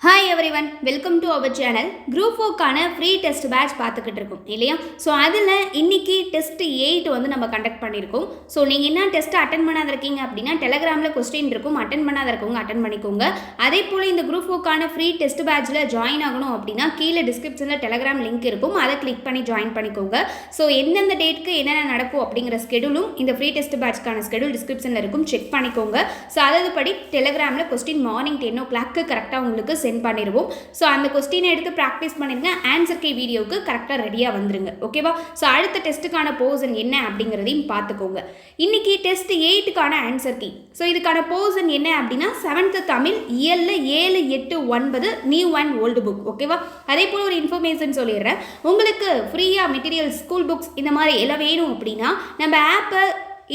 Hi hi everyone welcome to our channel group ஃபோர்க்கான free test batch பார்த்துக்கிட்டு இருக்கோம் இல்லையா? So அதில் இன்னைக்கு டெஸ்ட் எயிட் வந்து நம்ம கண்டக்ட் பண்ணியிருக்கோம். ஸோ நீங்கள் என்ன டெஸ்ட் அட்டன் பண்ணாத இருக்கீங்க அப்படின்னா டெலகிராமில் கொஸ்டின் இருக்கும் அட்டன் பண்ணாத இருக்கவங்க அட்டன் பண்ணிக்கோங்க. அதே போல் இந்த குரூப் ஃபோர்க்கான ஃப்ரீ டெஸ்ட் பேட்ச்சில் ஜாயின் ஆகணும் அப்படின்னா கீழே டிஸ்கிரிப்ஷனில் டெலகிராம் லிங்க் இருக்கும். அதை கிளிக் பண்ணி ஜாயின் பண்ணிக்கோங்க. ஸோ எந்தெந்த டேட்க்கு என்னென்ன நடக்கும் அப்படிங்கிற ஸ்கெடியூலும் இந்த ஃப்ரீ டெஸ்ட் பேட்ச்க்கான ஸ்கெடியூல் டிஸ்கிரிப்ஷனில் இருக்கும். செக் பண்ணிக்கோங்க. ஸோ அதாவது படி டெலகிராமில் question morning ten o'clock கரெக்டாக உங்களுக்கு சென்ட் பண்ணிடுவோம் ஸோ அந்த கொஸ்டினை எடுத்து ப்ராக்டிஸ் பண்ணிடுங்க ஆன்சர் கே வீடியோவுக்கு கரெக்டாக ரெடியாக வந்துருங்க. ஓகேவா ஸோ அடுத்த டெஸ்ட்டுக்கான போர்ஷன் என்ன அப்படிங்கிறதையும் பார்த்துக்கோங்க. இன்னைக்கு டெஸ்ட் எயிட்டுக்கான ஆன்சர் கீ ஸோ இதுக்கான போர்ஷன் என்ன அப்படின்னா செவன்த்து தமிழ் இயல்ல ஏழு எட்டு ஒன்பது நியூ அண்ட் ஓல்டு புக் ஓகேவா அதே போல் ஒரு இன்ஃபர்மேஷன் சொல்லிடுறேன். உங்களுக்கு ஃப்ரீயாக மெட்டீரியல் ஸ்கூல் புக்ஸ் இந்த மாதிரி எல்லாம் வேணும் அப்படின்னா நம்ம ஆப்பை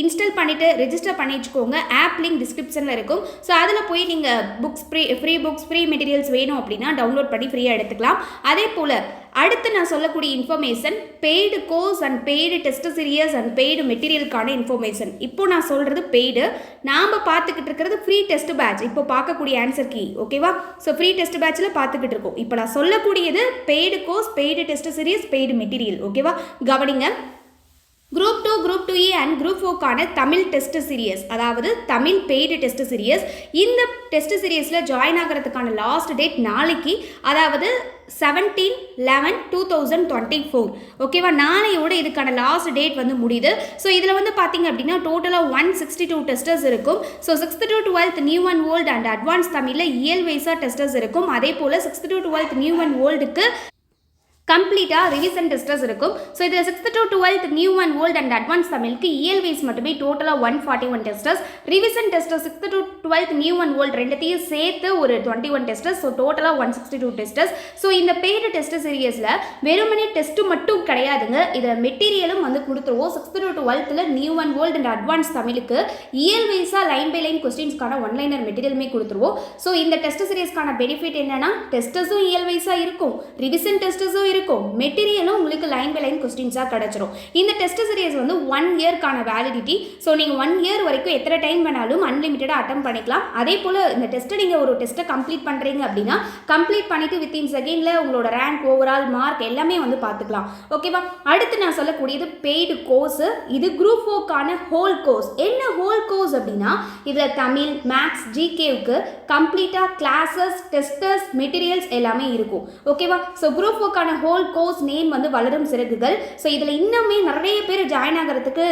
இன்ஸ்டால் பண்ணிவிட்டு ரெஜிஸ்டர் பண்ணி வச்சுக்கோங்க. ஆப் லிங்க் டிஸ்கிரிப்ஷனில் இருக்கும். ஸோ அதில் போய் நீங்கள் books free free books free materials வேணும் அப்படின்னா டவுன்லோட் பண்ணி ஃப்ரீயாக எடுத்துக்கலாம். அதே போல் அடுத்து நான் சொல்லக்கூடிய information paid course and paid test series and paid மெட்டீரியலுக்கான information இப்போ நான் சொல்கிறது பெய்டு நாம் பார்த்துக்கிட்டு இருக்கிறது ஃப்ரீ டெஸ்ட் பேட்ச் இப்போ பார்க்கக்கூடிய ஆன்சர் கீ ஓகேவா ஸோ ஃப்ரீ டெஸ்ட் பேட்ச்சில் பார்த்துக்கிட்டு இருக்கோம். இப்போ நான் சொல்லக்கூடியது paid course paid test series paid material ஓகேவா கவனிங்க. Group two group two A and group ஃபோக்கான Tamil test series அதாவது தமிழ் பெய்டு டெஸ்ட் சீரியஸ் இந்த டெஸ்ட் சீரியஸில் ஜாயின் ஆகிறதுக்கான லாஸ்ட் டேட் நாளைக்கு அதாவது seventeen eleven two thousand twenty four ஓகேவா நாளையோட இதுக்கான லாஸ்ட் டேட் வந்து முடியுது. ஸோ இதில் வந்து பார்த்தீங்க அப்படின்னா டோட்டலாக ஒன் சிக்ஸ்டி டூ டெஸ்டர்ஸ் இருக்கும். So sixth to twelfth new and old and advance தமிழில் இயல் வைஸாக டெஸ்டர்ஸ் இருக்கும். அதே போல் sixth to twelfth new and ஓல்டுக்கு கம்ப்ளீட்டாக ரிவிசன் டெஸ்டர்ஸ் இருக்கும். ஸோ இதில் sixth to twelfth new and old and advance தமிழுக்கு இயல் வைஸ் மட்டுமே டோட்டலாக one forty one testers revision tester sixth to twelfth new and old ரெண்டுத்தையும் சேர்த்து ஒரு டுவெண்ட்டி ஒன் டெஸ்டர்ஸ் ஸோ டோட்டலாக one sixty two testers so இந்த பெய்டு டெஸ்ட் சீரியஸில் வெறுமனே டெஸ்ட்டு மட்டும் கிடையாதுங்க. இதில் மெட்டீரியலும் வந்து கொடுத்துருவோம். சிக்ஸ்த் டு டுவெல்த்தில் new and old and advance தமிழுக்கு இயல் வைஸாக லைன் பை லைன் கொஸ்டின்ஸ்க்கான ஒன்லைனர் மெட்டீரியலுமே கொடுத்துருவோம். ஸோ இந்த டெஸ்ட் சீரியஸ்க்கான பெனிஃபிட் என்னென்னா டெஸ்டர்ஸும் இயல் வைஸாக இருக்கும். ரிவிசன் டெஸ்டர்ஸும் இருக்கும் மெட்டீரியலும் உங்களுக்கு லைன் பை லைன் கொஸ்டின்ஸாக கிடச்சிரும். இந்த டெஸ்ட் சீரியஸ் வந்து ஒன் இயர்க்கான வேலிடிட்டி ஸோ நீங்கள் ஒன் இயர் வரைக்கும் எத்தனை டைம் வேணாலும் அன்லிமிட்டடாக அட்டம் பண்ணிக்கலாம். அதே போல் இந்த டெஸ்ட்டை நீங்கள் ஒரு டெஸ்ட்டை கம்ப்ளீட் பண்ணுறீங்க அப்படின்னா கம்ப்ளீட் பண்ணிவிட்டு வித்தின் செகண்டில் உங்களோட ரேங்க் ஓவரால் மார்க் எல்லாமே வந்து பார்த்துக்கலாம். ஓகேவா அடுத்து நான் சொல்லக்கூடியது பெய்டு கோர்ஸு இது குரூப் ஃபோர்க்கான ஹோல் கோர்ஸ் என்ன ஹோல் கோர்ஸ் அப்படின்னா இதில் தமிழ் மேக்ஸ் ஜிகேவுக்கு கம்ப்ளீட்டாக கிளாஸஸ் டெஸ்டர்ஸ் மெட்டீரியல்ஸ் எல்லாமே இருக்கும். ஓகேவா ஸோ குரூப் ஃபோர்க்கான ஹோல் கோர்ஸ் நேம் வந்து வளரும் சிறகுகள். ஸோ இதில் இன்னுமே நிறைய பேர் ஜாயின் ஆகிறதுக்கு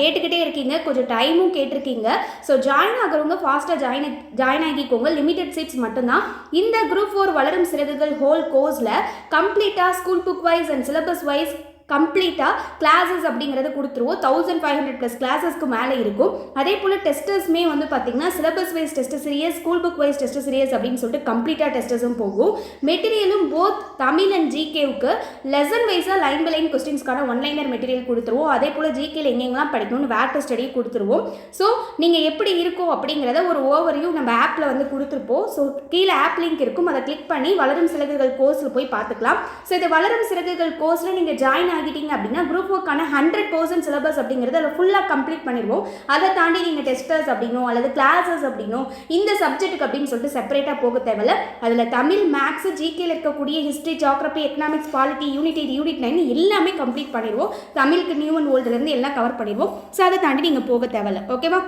கேட்டுக்கிட்டே இருக்கீங்க. கொஞ்சம் டைமும் கேட்டிருக்கீங்க. ஸோ ஜாயின் ஆகிறவங்க ஃபாஸ்ட்டாக ஜாயின் ஜாயின் ஆகிக்கோங்க. லிமிடெட் சீட்ஸ் மட்டும்தான். இந்த குரூப் ஃபோர் வளரும் சிறகுகள் ஹோல் கோர்ஸில் கம்ப்ளீட்டாக school book wise and syllabus wise கம்ப்ளீட்டாக கிளாஸஸ் அப்படிங்கிறத கொடுத்துருவோம். தௌசண்ட் ஃபைவ் ஹண்ட்ரட் ப்ளஸ் கிளாஸஸ்க்கு மேலே இருக்கும். அதே போல் டெஸ்டர்ஸ்மே வந்து பார்த்திங்கன்னா syllabus wise test series school book wise test series அப்படின்னு சொல்லிட்டு கம்ப்ளீட்டாக டெஸ்டர்ஸும் போகும். மெட்டீரியலும் போத் தமிழ் அண்ட் ஜிகேவுக்கு லெசன் வைஸாக லைன் பை லைன் கொஸ்டின்ஸ்க்கான ஒன்லைனர் மெட்டீரியல் கொடுத்துருவோம். அதே போல் ஜிகேல எங்கெங்கெல்லாம் படிக்கணும்னு வேட்டர் ஸ்டடியும் கொடுத்துருவோம். ஸோ நீங்கள் எப்படி இருக்கோ அப்படிங்கிறத ஒரு ஓவரையும் நம்ம ஆப்பில் வந்து கொடுத்துருப்போம். ஸோ கீழே ஆப் லிங்க் இருக்கும். அதை கிளிக் பண்ணி வளரும் சிறகுகள் கோர்ஸில் போய் பார்த்துக்கலாம். ஸோ இது வளரும் சிறகுகள் கோர்ஸில் நீங்கள் ஜாயின் ஆகிட்டீங்க அப்படின்னா குரூப் ஒர்க்கான ஹண்ட்ரட் பர்சன்ட் சிலபஸ் அப்படிங்கிறது அதில் ஃபுல்லாக கம்ப்ளீட் பண்ணிடுவோம். அதை தாண்டி நீங்கள் டெஸ்டர்ஸ் அப்படின்னோ அல்லது கிளாஸஸ் அப்படின்னோ இந்த சப்ஜெக்ட்டுக்கு அப்படின்னு சொல்லிட்டு செப்பரேட்டாக போக தேவையில்ல. அதில் தமிழ் மேக்ஸ் ஜிகேல இருக்கக்கூடிய history geography economics polity unit eight unit nine எல்லாமே கம்ப்ளீட் பண்ணிடுவோம். தமிழுக்கு நியூ அண்ட் ஓல்டுலேருந்து எல்லாம் கவர் பண்ணிடுவோம். ஸோ அதை தாண்டி நீங்கள் போக தேவையில்ல. ஓகேவா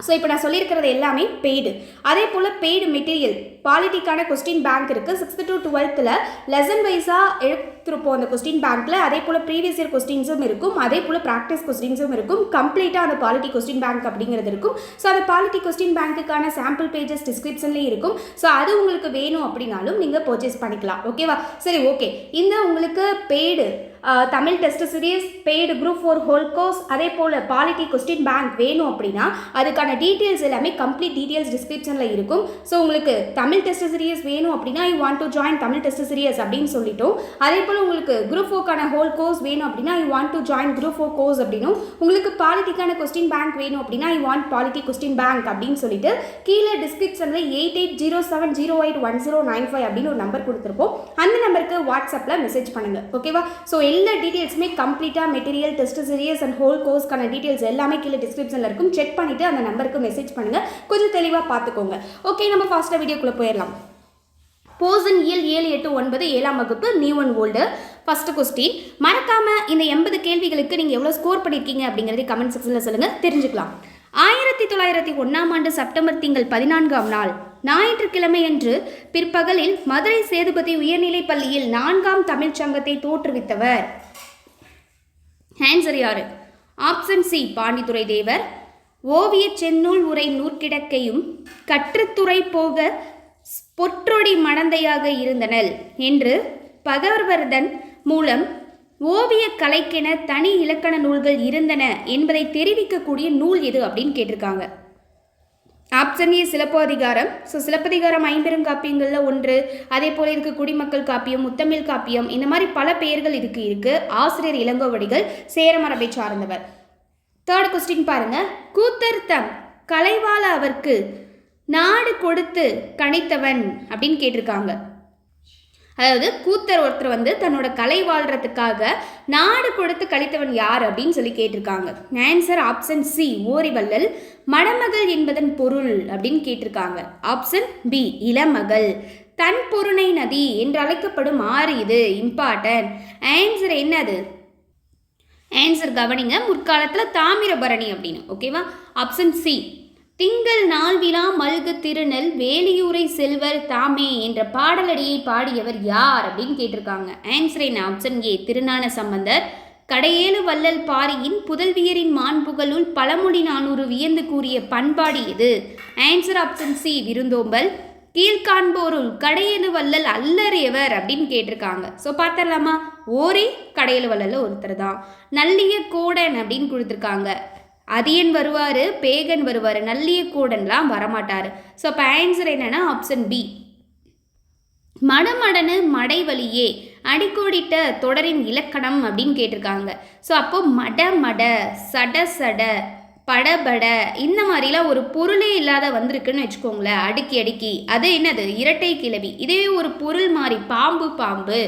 ஸோ இப்போ நான் சொல்லியிருக்கிறது எல்லாமே பெய்டு அதே போல் பெய்டு மெட்டீரியல் பாலிட்டிக்கான கொஸ்டின் பேங்க் இருக்குது சிக்ஸ்த் டு டுவெல்த்தில் லெசன் வைஸாக எடுத்துருப்போம் அந்த கொஸ்டின் பேங்க்கில் அதே போல் ப்ரீவியஸ் இயர் கொஸ்டின்ஸும் இருக்கும். அதே போல் ப்ராக்டிஸ் கொஸ்டின்ஸும் இருக்கும். கம்ப்ளீட்டாக அந்த பாலிட்டி கொஸ்டின் பேங்க் அப்படிங்கிறது இருக்கும். ஸோ அந்த பாலிட்டி கொஸ்டின் பேங்க்குக்கான சாம்பிள் பேஜஸ் டிஸ்கிரிப்ஷன்லேயும் இருக்கும். ஸோ அது உங்களுக்கு வேணும் அப்படின்னாலும் நீங்கள் பர்ச்சேஸ் பண்ணிக்கலாம். ஓகேவா சரி ஓகே இந்த உங்களுக்கு paid Tamil test series paid group four whole course அதே போல் பாலிட்டி கொஸ்டின் பேங்க் வேணும் அப்படின்னா அதுக்கான டீட்டெயில்ஸ் எல்லாமே கம்ப்ளீட் டீட்டெயில்ஸ் டிஸ்கிரிப்ஷனில் இருக்கும். ஸோ உங்களுக்கு தமிழ் டெஸ்ட் சீரியஸ் வேணும் அப்படின்னா I want to join Tamil test series அப்படின்னு சொல்லிட்டோம். அதே போல் உங்களுக்கு குரூப் ஃபோக்கான ஹோல் கோர்ஸ் வேணும் அப்படின்னா I want to join group four course அப்படின்னும். உங்களுக்கு பாலிட்டிக்கான கொஸ்டின் பேங்க் வேணும் அப்படின்னா I want polity question bank அப்படின்னு சொல்லிட்டு கீழே டிஸ்கிரிப்ஷனில் eight eight zero seven zero eight one zero nine five அப்படின்னு ஒரு நம்பர் கொடுத்துருப்போம். அந்த நம்பருக்கு வாட்ஸ்அப்பில் மெசேஜ் பண்ணுங்கள் ஓகேவா ஸோ எல்லா டீட்டெயில்ஸுமே கம்ப்ளீட்டாக material test series and whole கோர்ஸ்க்கான details எல்லாமே கீழே டிஸ்கிரிப்ஷனில் இருக்கும். செக் பண்ணிவிட்டு அந்த நம்பருக்கு மெசேஜ் பண்ணுங்கள் கொஞ்சம் தெளிவாக பார்த்துக்கோங்க. ஓகே நம்ம ஃபாஸ்ட்டாக வீடியோக்குள்ளே போயிடலாம். போசன் இயல் ஏழு எட்டு ஒன்பது ஏழாம் வகுப்பு new one old first question மறக்காமல் இந்த எண்பது கேள்விகளுக்கு நீங்கள் எவ்வளோ ஸ்கோர் பண்ணியிருக்கீங்க அப்படிங்கிறதை கமெண்ட் செக்ஷனில் சொல்லுங்கள் தெரிஞ்சுக்கலாம். ஆயிரத்தி தொள்ளாயிரத்தி ஒன்றாம் ஆண்டு செப்டம்பர் திங்கள் பதினான்காம் நாள் ஞாயிற்றுக்கிழமையன்று பிற்பகலில் மதுரை சேதுபதி உயர்நிலைப் பள்ளியில் நான்காம் தமிழ்ச் சங்கத்தை தோற்றுவித்தவர். ஆன்சர் யாரு? ஆப்ஷன் சி பாண்டித்துரை தேவர் ஓவிய செந்நூல் உரை நூற்கிடக்கையும் கற்றுத்துறை போக பொற்றொடி மடந்தையாக இருந்தனள் என்று பகவர்வர்தன் மூலம் ஓவிய கலைக்கென தனி இலக்கண நூல்கள் இருந்தன என்பதை தெரிவிக்கக்கூடிய நூல் எது அப்படின்னு கேட்டிருக்காங்க. Option A Silappathikaram. So Silappathikaram ஐம்பெருங்காப்பியங்களில் ஒன்று அதே போல் இதுக்கு குடிமக்கள் காப்பியம் முத்தமிழ் காப்பியம் இந்த மாதிரி பல பெயர்கள் இதுக்கு இருக்கு. ஆசிரியர் இளங்கோவடிகள் சேரமரபை சார்ந்தவர். தேர்ட் கொஸ்டின் பாருங்க. கூத்தர் தம் கலைவாள அவர்க்கு நாடு கொடுத்து கணித்தவன் அப்படின்னு கேட்டிருக்காங்க. அதாவது கூத்தர் ஒருத்தர் வந்து தன்னோட கலை வாழ்றதுக்காக நாடு கொடுத்து கழித்தவன் யார் அப்படின்னு சொல்லி கேட்டிருக்காங்க. ஆன்சர் ஆப்ஷன் சி ஓரிவள்ளல். மணமகள் என்பதன் பொருள் அப்படின்னு கேட்டிருக்காங்க. ஆப்ஷன் பி இளமகள். தன் பொருணை நதி என்று அழைக்கப்படும் ஆறு இது இம்பார்ட்டன்ட் ஆன்சர் என்னது? ஆன்சர் கவனிங்க முற்காலத்தில் தாமிரபரணி அப்படின்னு ஓகேவா ஆப்ஷன் சி திங்கள் நாள் விழா மல்கு திருநெல் வேலியூரை செல்வர் தாமே என்ற பாடலடியை பாடியவர் யார் அப்படின்னு கேட்டிருக்காங்க. ஆன்சர் என் ஆப்ஷன் ஏ திருநான சம்பந்தர். கடையேழு வள்ளல் பாரியின் புதல்வியரின் மாண்புகளுள் பழமொழி நானூறு வியந்து கூறிய பண்பாடு இது ஆன்சர் ஆப்ஷன் சி விருந்தோம்பல். கீழ்காண்போருள் கடையெழு வள்ளல் அல்லறியவர் அப்படின்னு கேட்டிருக்காங்க. ஸோ பார்த்துடலாமா? ஓரே கடையேழு வள்ளல் ஒருத்தர் தான். நல்லிய கோடன் அப்படின்னு கொடுத்துருக்காங்க. அதியன் வருவார் பேகன் வருவார் நல்லிய கோடன்லாம் வரமாட்டார். ஸோ அப்போ ஆன்சர் என்னென்னா ஆப்ஷன் பி மடமடனு மடைவழியே அடிக்கோடிட்ட தொடரின் இலக்கணம் அப்படின்னு கேட்டிருக்காங்க. ஸோ அப்போ மட மட சட சட படபட இந்த மாதிரிலாம் ஒரு பொருளே இல்லாத வந்திருக்குன்னு வச்சுக்கோங்களேன். அடுக்கி அடுக்கி. அது என்னது? இரட்டை கிளவி. இதே ஒரு பொருள் மாதிரி பாம்பு பாம்பு.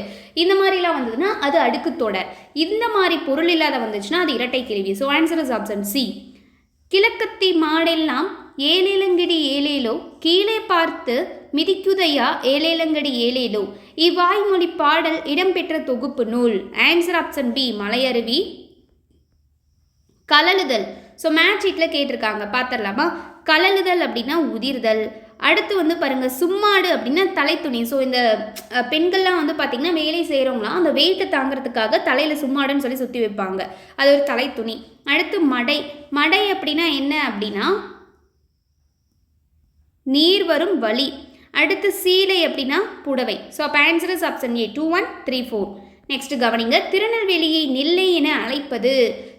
இந்த மாதிரிலாம் வந்ததுன்னா அது அடுக்கு தொடர் இந்த மாதிரி பொருள் இல்லாத வந்துச்சுன்னா அது இரட்டை கிளவி. So answer is option C கிழக்கத்தி மாடெல்லாம் ஏலேலங்கடி ஏலேலோ கீழே பார்த்து மிதிக்குதையா ஏலேலங்கடி ஏலேலோ இவ்வாய்மொழி பாடல் இடம்பெற்ற தொகுப்பு நூல். Answer option B Malaiyaruvi. கலழுதல். So match ஷீட்டில் கேட்டிருக்காங்க பார்த்துடலாமா? கலலுதல் அப்படின்னா உதிர்தல். அடுத்து வந்து பாருங்க சும்மாடு அப்படின்னா தலைத்துணி. ஸோ இந்த பெண்கள்லாம் வந்து பார்த்திங்கன்னா வேலை செய்கிறவங்களாம் அந்த வெயிட்டை தாங்கிறதுக்காக தலையில் சும்மாடுன்னு சொல்லி சுற்றி வைப்பாங்க. அது ஒரு தலைத்துணி. அடுத்து மடை. மடை அப்படின்னா என்ன அப்படின்னா நீர் வரும் வழி அடுத்து சீலை அப்படின்னா புடவை. ஸோ அப்போ answer is option A two one three four next கவனிங்க திருநெல்வேலியை நெல்லை என அழைப்பது.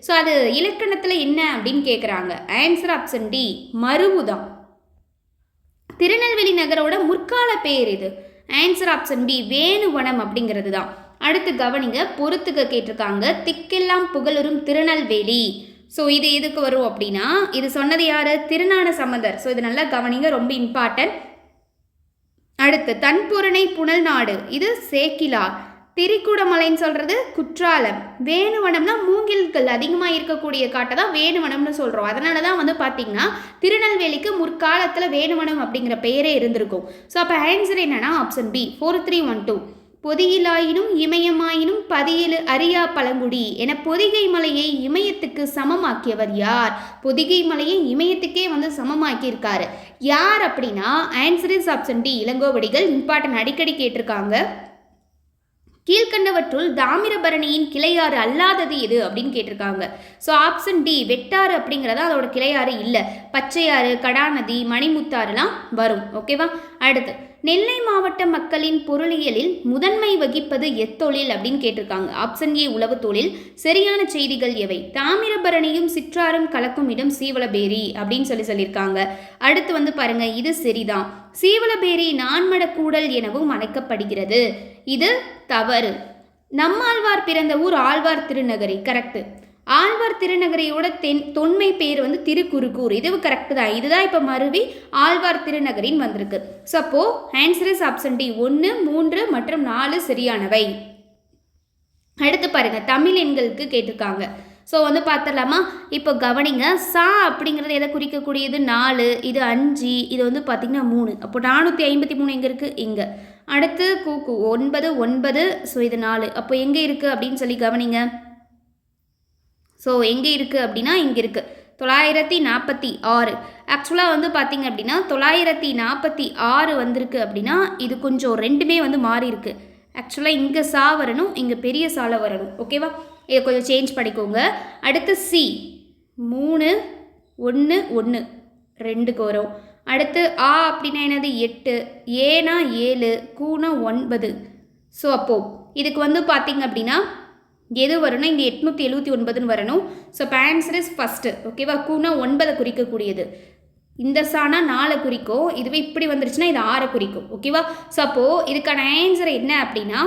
ஸோ அது இலக்கணத்தில் என்ன அப்படின்னு கேட்குறாங்க ஆன்சர் ஆப்ஷன் டி மருவுதான் திருநெல்வேலி நகரோட முற்கால பேர் இது. ஆன்சர் ஆப்ஷன் பி வேணுவனம் அப்படிங்கிறது தான் அடுத்து கவனிங்க பொறுத்துக்க கேட்டிருக்காங்க திக்கெல்லாம் புகழரும் திருநெல்வேலி. ஸோ இது எதுக்கு வரும் அப்படின்னா இது சொன்னது யார்? திருநான சம்பந்தர். ஸோ இது நல்லா கவனிங்க ரொம்ப இம்பார்ட்டன்ட் அடுத்து தன்பொருணை புனல் நாடு. இது சேக்கிலார் திரிக்குடமலைன்னு சொல்கிறது குற்றாலம். வேணுவனம்னா மூங்கில்கள் அதிகமாக இருக்கக்கூடிய காட்டை தான் வேணுவனம்னு சொல்கிறோம் அதனால தான் வந்து பார்த்திங்கன்னா திருநெல்வேலிக்கு முற்காலத்தில் வேணுவனம் அப்படிங்கிற பெயரே இருந்திருக்கும். ஸோ அப்போ ஆன்சர் என்னன்னா option B four three one two பொதியிலாயினும் இமயமாயினும் பதியலு அரியா பழங்குடி என பொதிகை மலையை இமயத்துக்கு சமமாக்கியவர் யார்? பொதிகை மலையை இமயத்துக்கே வந்து சமமாக்கியிருக்காரு. யார் அப்படின்னா answer is option D Ilangovadigal. Important அடிக்கடி கேட்டிருக்காங்க. கீழ்கண்டவற்றுள் தாமிரபரணியின் கிளையாறு அல்லாதது எது அப்படின்னு கேட்டிருக்காங்க. ஸோ ஆப்ஷன் டி வெட்டாறு அப்படிங்கிறத அதோட கிளையாறு இல்லை. பச்சையாறு கடாநதி மணிமுத்தாறுலாம் வரும். ஓகேவா அடுத்து நெல்லை மாவட்ட மக்களின் பொருளியலில் முதன்மை வகிப்பது எத்தொழில் அப்படின்னு கேட்டிருக்காங்க. ஆப்ஷன் ஏ உளவு தொழில். சரியான செய்திகள் எவை? தாமிரபரணியும் சிற்றாரும் கலக்கும் இடம் சீவலபேரி அப்படின்னு சொல்லி சொல்லியிருக்காங்க. அடுத்து வந்து பாருங்க இது சரிதான். சீவலபேரி நான்மட கூடல் எனவும் அழைக்கப்படுகிறது. இது தவறு. நம்மாழ்வார் பிறந்த ஊர் ஆழ்வார் திருநகரி கரெக்டு ஆழ்வார் திருநகரையோட தென் தொன்மை பேர் வந்து திருக்குறுக்கூர் இதுவும் கரெக்டு தான். இதுதான் இப்போ மருவி ஆழ்வார் திருநகரின் வந்திருக்கு. ஸோ அப்போ ஆன்சர் இஸ் ஆப்ஷன் டி ஒன்று மூன்று மற்றும் நாலு சரியானவை. அடுத்து பாருங்க தமிழ் எண்களுக்கு கேட்டிருக்காங்க. ஸோ வந்து பார்த்துடலாமா இப்போ கவனிங்க சா அப்படிங்கிறது எதை குறிக்கக்கூடியது? நாலு இது அஞ்சு இது வந்து பார்த்திங்கன்னா மூணு. அப்போ நானூற்றி ஐம்பத்தி மூணு எங்கே இருக்குது இங்கே. அடுத்து கூக்கு ஒன்பது ஒன்பது ஸோ இது நாலு. அப்போ எங்கே இருக்குது அப்படின்னு சொல்லி கவனிங்க. ஸோ எங்கே இருக்குது அப்படின்னா இங்கே இருக்குது தொள்ளாயிரத்தி நாற்பத்தி ஆறு. ஆக்சுவலாக வந்து பார்த்திங்க அப்படின்னா தொள்ளாயிரத்தி நாற்பத்தி ஆறு வந்திருக்கு அப்படின்னா இது கொஞ்சம் ரெண்டுமே வந்து மாறி இருக்கு. ஆக்சுவலாக இங்கே சா வரணும் இங்கே பெரிய சாலை வரணும். ஓகேவா இதை கொஞ்சம் சேஞ்ச் பண்ணிக்கோங்க. அடுத்து சி மூணு ஒன்று ஒன்று ரெண்டுக்கு வரும். அடுத்து ஆ அப்படின்னா என்னது? எட்டு. ஏனா ஏழு கூனா ஒன்பது. ஸோ அப்போது இதுக்கு வந்து பார்த்தீங்க அப்படின்னா எது வரும்னா இங்கே எட்நூற்றி எழுபத்தி ஒன்பதுன்னு வரணும். ஸோ இப்போ ஆன்சர் இஸ் ஃபஸ்ட்டு ஓகேவா கூனா ஒன்பதை குறிக்கக்கூடியது. இந்த சானா நாலை குறிக்கும். இதுவே இப்படி வந்துருச்சுன்னா இது ஆறை குறிக்கும். ஓகேவா ஸோ அப்போது இதுக்கான ஆன்சர் என்ன அப்படின்னா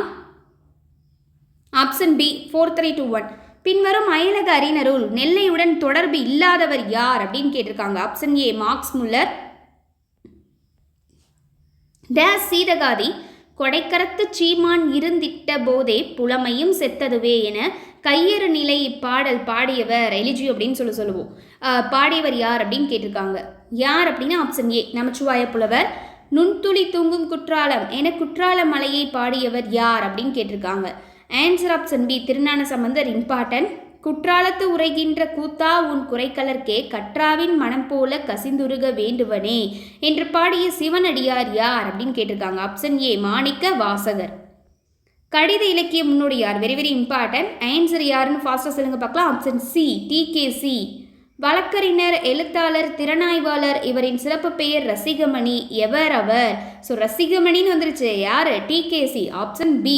option B four three two one பின்வரும் அயலக அறிஞருள் நெல்லையுடன் தொடர்பு இல்லாதவர் யார் அப்படின்னு கேட்டிருக்காங்க. Option A Max Muller. Days Seethakathi. கொடைக்கரத்து சீமான் இருந்திட்ட போதே புலமையும் செத்ததுவே என கையறு நிலை பாடல் பாடியவர் எலிஜி அப்படின்னு சொல்லி சொல்லுவோம். பாடியவர் யார் அப்படின்னு கேட்டிருக்காங்க. யார் அப்படின்னா ஆப்ஷன் ஏ நமச்சிவாய புலவர். நுண்துளி தூங்கும் குற்றாலம் என குற்றால மலையை பாடியவர் யார் அப்படின்னு கேட்டிருக்காங்க. Answer option B Thirugnana Sambandar important குற்றாலத்து உரைகின்ற கூத்தா உன் குறைக்கலர்க்கே கற்றாவின் மனம் போல கசிந்துருக வேண்டுவனே என்று பாடிய சிவனடியார் யார் அப்படின்னு கேட்டிருக்காங்க. Option A Manikka Vasagar. கடித இலக்கிய முன்னோடியார். வெரி வெரி இம்பார்ட்டன்ட் ஆன்சர் யாருன்னு ஃபாஸ்ட்டாக சொல்லுங்க பார்க்கலாம். ஆப்ஷன் சி டிகேசி வழக்கறிஞர் எழுத்தாளர் திறனாய்வாளர் இவரின் சிறப்பு பெயர் ரசிகமணி. எவர் அவர்? ஸோ ரசிகமணின்னு வந்துருச்சு. யார்? டிகேசி ஆப்ஷன் பி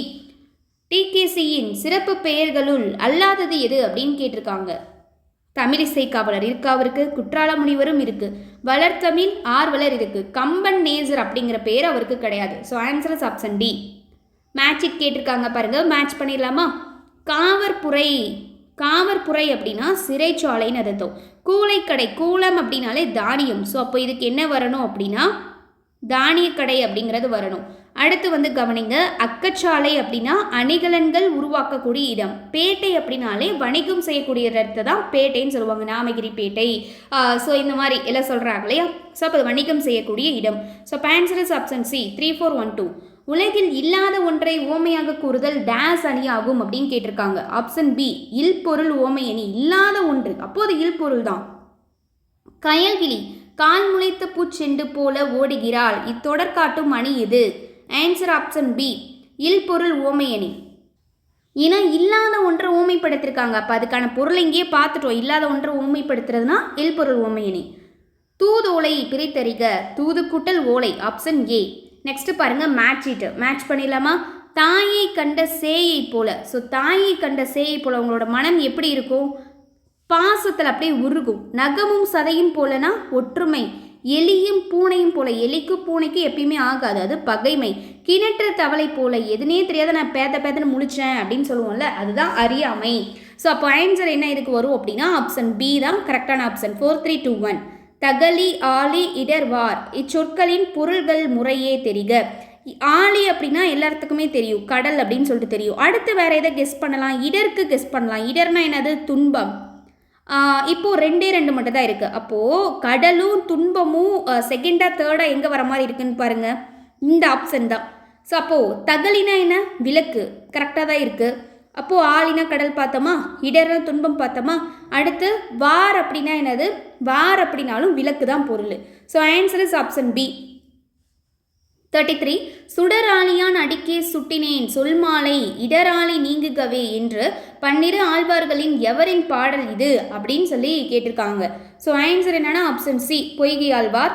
டிகேசியின் சிறப்பு பெயர்களுள் அல்லாதது எது அப்படின்னு கேட்டிருக்காங்க. தமிழிசை காவலர் இருக்கு அவருக்கு குற்றால முனிவரும் இருக்கு. வளர்த்தமிழ் ஆர்வலர் இருக்கு. கம்பன் நேசர் அப்படிங்கிற பேர் அவருக்கு கிடையாது. So answer is option D match கேட்டிருக்காங்க பாருங்க. மேட்ச் பண்ணிடலாமா காவற்புரை. காவற்புரை அப்படின்னா சிறைச்சாலைன்னு அர்த்தம். கூலைக்கடை கூலம் அப்படின்னாலே தானியம். ஸோ அப்போ இதுக்கு என்ன வரணும் அப்படின்னா தானியக்கடை அப்படிங்கிறது வரணும். அடுத்து வந்து கவனிங்க அக்கச்சாலை அப்படின்னா அணிகலன்கள் உருவாக்கக்கூடிய இடம். பேட்டை அப்படின்னாலே வணிகம் செய்யக்கூடிய இடத்தை தான் பேட்டைன்னு சொல்லுவாங்க நாமகிரி பேட்டை. ஸோ இந்த மாதிரி எல்லாம் சொல்கிறாங்க இல்லையா? ஸோ அப்போ வணிகம் செய்யக்கூடிய இடம். So answers is option C three four one two உலகில் இல்லாத ஒன்றை ஓமையாக கூறுதல் டேஸ் அணியாகும் அப்படின்னு கேட்டிருக்காங்க. ஆப்ஷன் பி இல் பொருள் ஓமை அணி. இல்லாத ஒன்று. அப்போது இல் பொருள் தான். கயல்கிளி கால் முளைத்த பூச்செண்டு போல ஓடுகிறாள். இத்தொடர் காட்டும் அணி இது ஆன்சர் ஆப்ஷன் பி இல் பொருள் ஓமையணி ஏன்னா இல்லாத ஒன்றை ஊமைப்படுத்திருக்காங்க அப்போ அதுக்கான பொருளை இங்கேயே பார்த்துட்டோம். இல்லாத ஒன்றை ஊமைப்படுத்துறதுனா எல் பொருள் ஓமையணி தூதோலை பிரித்தறிக. தூது கூட்டல் ஓலை. ஆப்ஷன் ஏ நெக்ஸ்ட் பாருங்க மேட்ச் ஷீட்டு மேட்ச் பண்ணிடலாமா? தாயை கண்ட சேயை போல. ஸோ தாயை கண்ட சேயை போல உங்களோட மனம் எப்படி இருக்கும்? பாசத்தில் அப்படியே உருகும். நகமும் சதையும் போலனா ஒற்றுமை. எலியும் பூனையும் போல எலிக்கு பூனைக்கு எப்பயுமே ஆகாது. அது பகைமை. கிணற்ற தவளை போல எதுனே தெரியாத நான் பேத பேதன்னு முழிச்சேன் அப்படின்னு சொல்லுவோம்ல அதுதான் அறியாமை. ஸோ அப்போ ஆன்சர் என்ன இதுக்கு வரும் அப்படின்னா ஆப்ஷன் பி தான் கரெக்டான option four three two one தகலி ஆலி இடர்வார். இச்சொற்களின் பொருள்கள் முறையே தெரிக. ஆலி அப்படின்னா எல்லாத்துக்குமே தெரியும். கடல் அப்படின்னு சொல்லிட்டு தெரியும். அடுத்து வேற எதை கெஸ் பண்ணலாம்? இடருக்கு கெஸ் பண்ணலாம். இடர்னா என்னது? துன்பம். இப்போது ரெண்டே ரெண்டு மட்டும் தான் இருக்குது அப்போது கடலும் துன்பமும் செகண்டாக தேர்டாக எங்கே வர மாதிரி இருக்குன்னு பாருங்கள் இந்த ஆப்ஷன் தான். ஸோ அப்போது தகலினா என்ன? விளக்கு. கரெக்டாக தான் இருக்குது அப்போது ஆளினா கடல் பார்த்தோமா? இடர்னா துன்பம் பார்த்தோமா? அடுத்து வார் அப்படின்னா என்னது? வார் அப்படின்னாலும் விளக்கு தான் பொருள். So answer is option B thirty three சுடராளியான் அடிக்கே சுட்டினேன் சொல்மாலை இடராளி நீங்குகவே என்று பன்னிரு ஆழ்வார்களின் எவரின் பாடல் இது அப்படின்னு சொல்லி கேட்டிருக்காங்க. ஸோ ஆன்சர் என்னன்னா ஆப்ஷன் சி பொய்கை ஆழ்வார்.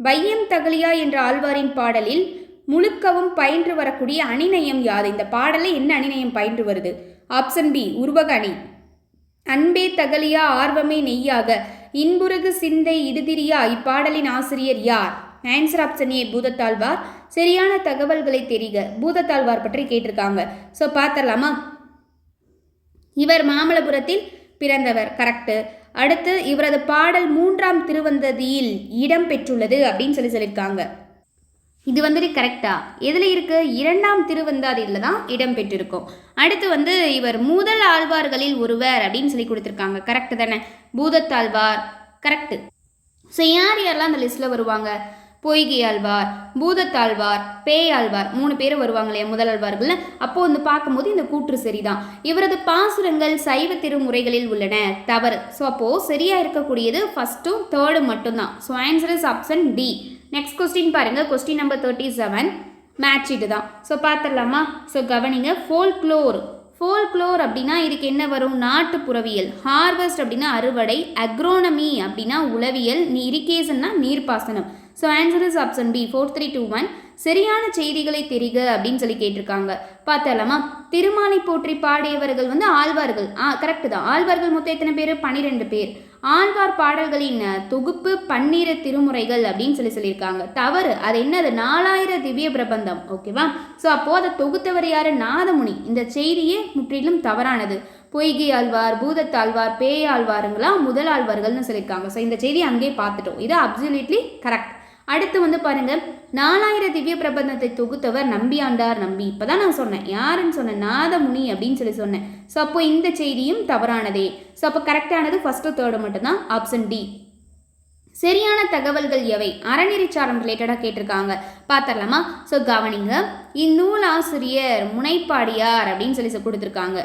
வையம் தகலியா என்ற ஆழ்வாரின் பாடலில் முழுக்கவும் பயின்று வரக்கூடிய அணிநயம் யாது இந்த பாடலில் என்ன அணிநயம் பயின்று வருது? ஆப்ஷன் பி உருவக அணி. அன்பே தகலியா ஆர்வமே நெய்யாக இன்புருகு சிந்தை இடுதிரியா இப்பாடலின் ஆசிரியர் யார்? ஆன்சர் ஆப்ஷன் ஏ பூதத்தாழ்வார். சரியான தகவல்களை தெரிக. பூதத்தாழ்வார் பற்றி கேட்டிருக்காங்க. ஸோ பார்த்துடலாமா? இவர் மாமல்லபுரத்தில் பிறந்தவர். கரெக்டு அடுத்து இவரது பாடல் மூன்றாம் திருவந்ததியில் இடம் பெற்றுள்ளது அப்படின்னு சொல்லி சொல்லியிருக்காங்க. இது வந்துட்டு கரெக்டா எதில் இருக்கு? இரண்டாம் திருவந்தாதியில் தான் இடம் பெற்றிருக்கும். அடுத்து வந்து இவர் முதல் ஆழ்வார்களில் ஒருவர் அப்படின்னு சொல்லி கொடுத்துருக்காங்க. கரெக்டு தானே? பூதத்தாழ்வார். கரெக்டு ஸோ யார் யாரெல்லாம் அந்த லிஸ்ட்டில் வருவாங்க? பொய்கை ஆழ்வார் பூதத்தாழ்வார் பேயாழ்வார். மூணு பேர் வருவாங்க இல்லையா முதல் அப்போ வந்து பார்க்கும்போது இந்த கூற்று சரிதான். இவரது பாசுரங்கள் சைவ திருமுறைகளில் உள்ளன. தவறு. ஸோ அப்போது சரியாக இருக்கக்கூடியது ஃபஸ்ட்டும் தேர்டும் மட்டும்தான் so answer is option D next question பாருங்கள் question number thirty seven match இது தான் ஸோ பார்த்துடலாமா? ஸோ கவனிங்க. ஃபோல்க்ளோர் ஃபோல்க்ளோர் அப்படின்னா இதுக்கு என்ன வரும்? நாட்டுப்புறவியல். ஹார்வெஸ்ட் அப்படின்னா அறுவடை. அக்ரோனமி அப்படின்னா உளவியல். நீ இரிகேஷன்னா நீர்ப்பாசனம். So answer is option B four three two one சரியான செய்திகளை தெரிக அப்படின்னு சொல்லி கேட்டிருக்காங்க. பார்த்தலாமா? திருமாலை போற்றி பாடியவர்கள் வந்து ஆழ்வார்கள். ஆ கரெக்டு தான். ஆழ்வார்கள் மொத்தம் எத்தனை பேர்? பன்னிரெண்டு பேர். ஆழ்வார் பாடல்களின் தொகுப்பு பன்னிர திருமுறைகள் அப்படின்னு சொல்லி சொல்லியிருக்காங்க. தவறு. அது என்னது? நாலாயிர திவ்ய பிரபந்தம். ஓகேவா ஸோ அப்போது அதை தொகுத்தவர் யார்? நாதமுனி. இந்த செய்தியே முற்றிலும் தவறானது. பொய்கி ஆழ்வார் பூதத்தாழ்வார் பேயாழ்வாருங்களா? முதல் ஆழ்வார்கள்னு சொல்லியிருக்காங்க. ஸோ இந்த செய்தி அங்கேயே பார்த்துட்டோம். இது அப்சல்யூட்லி கரெக்ட் அடுத்து வந்து பாருங்க நாலாயிரம் திவ்ய பிரபந்தத்தை தொகுத்தவர் நம்பியாண்டார் நம்பி. இப்போதான் நான் சொன்னேன் யாருன்னு சொன்னேன்? நாதமுனி அப்படின்னு சொல்லி சொன்னேன். ஸோ அப்போ இந்த செய்தியும் தவறானதே. ஸோ அப்போ கரெக்டானது ஃபஸ்ட்டு தேர்டு மட்டும்தான் ஆப்ஷன் டி சரியான தகவல்கள் எவை? அறநெறிச்சாரம் ரிலேட்டடாக கேட்டிருக்காங்க. பார்த்துடலாமா? ஸோ கவனிங்க இந்நூல் ஆசிரியர் முனைப்பாடியார் அப்படின்னு சொல்லி கொடுத்துருக்காங்க.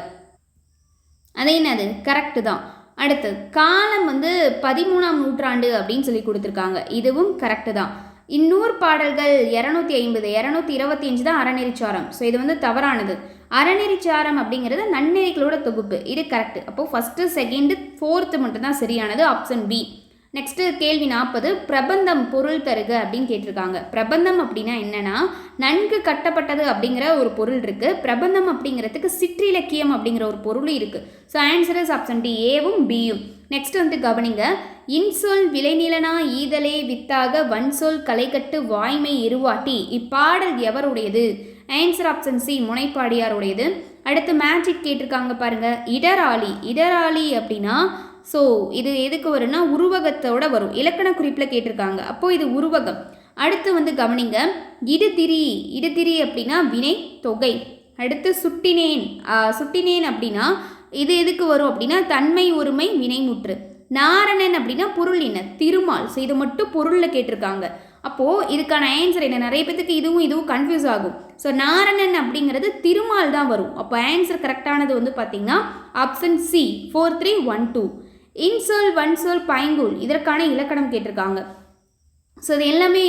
அது என்னது? கரெக்டு தான். அடுத்து காலம் வந்து பதிமூணாம் நூற்றாண்டு அப்படின்னு சொல்லி கொடுத்துருக்காங்க. இதுவும் கரெக்டு தான். இந்நூறு பாடல்கள் இரநூத்தி ஐம்பது இரநூத்தி இருபத்தி அஞ்சு தான் அறநெறிச்சாரம். ஸோ இது வந்து தவறானது. அறநெறிச்சாரம் அப்படிங்கிறது நன்னெறிகளோட தொகுப்பு. இது கரெக்டு அப்போது ஃபஸ்ட்டு செகண்டு ஃபோர்த்து மட்டும்தான் சரியானது. ஆப்ஷன் பி நெக்ஸ்ட்டு கேள்வி நாற்பது பிரபந்தம் பொருள் தருக அப்படின்னு கேட்டிருக்காங்க. பிரபந்தம் அப்படின்னா என்னென்னா நன்கு கட்டப்பட்டது அப்படிங்கிற ஒரு பொருள் இருக்குது பிரபந்தம் அப்படிங்கிறதுக்கு சிற்றிலக்கியம் அப்படிங்கிற ஒரு பொருள் இருக்குது so answer is option D ஏவும் பியும் நெக்ஸ்ட் வந்து கவனிங்க. இன்சொல் விளைநிலனா ஈதலே வித்தாக வன்சொல் கலைக்கட்டு வாய்மை இருவாட்டி. இப்பாடல் எவருடையது? ஆன்சர் ஆப்ஷன் சி முனைப்பாடியாருடையது. அடுத்து மேஜிக் கேட்டிருக்காங்க பாருங்கள் இடராளி. இடராளி அப்படின்னா ஸோ இது எதுக்கு வரும்னா உருவகத்தோட வரும். இலக்கண குறிப்பில் கேட்டிருக்காங்க. அப்போது இது உருவகம். அடுத்து வந்து கவனிங்க. இடுதிரி. இடுதிரி அப்படின்னா வினை தொகை. அடுத்து சுட்டினேன். சுட்டினேன் அப்படின்னா இது எதுக்கு வரும் அப்படின்னா தன்மை ஒருமை வினைமுற்று நாரணன் அப்படின்னா பொருள் என்ன? திருமால். ஸோ இது மட்டும் பொருளில் கேட்டிருக்காங்க. அப்போது இதுக்கான ஆன்சர் என்ன? நிறைய பேத்துக்கு இதுவும் இதுவும் கன்ஃபியூஸ் ஆகும். ஸோ நாரணன் அப்படிங்கிறது திருமால் தான் வரும். அப்போ ஆன்சர் கரெக்டானது வந்து பார்த்திங்கன்னா option C four three one two இன்சொல் வன்சொல் பைங்கூல் இதற்கான இலக்கணம் கேட்டிருக்காங்க. ஸோ இது எல்லாமே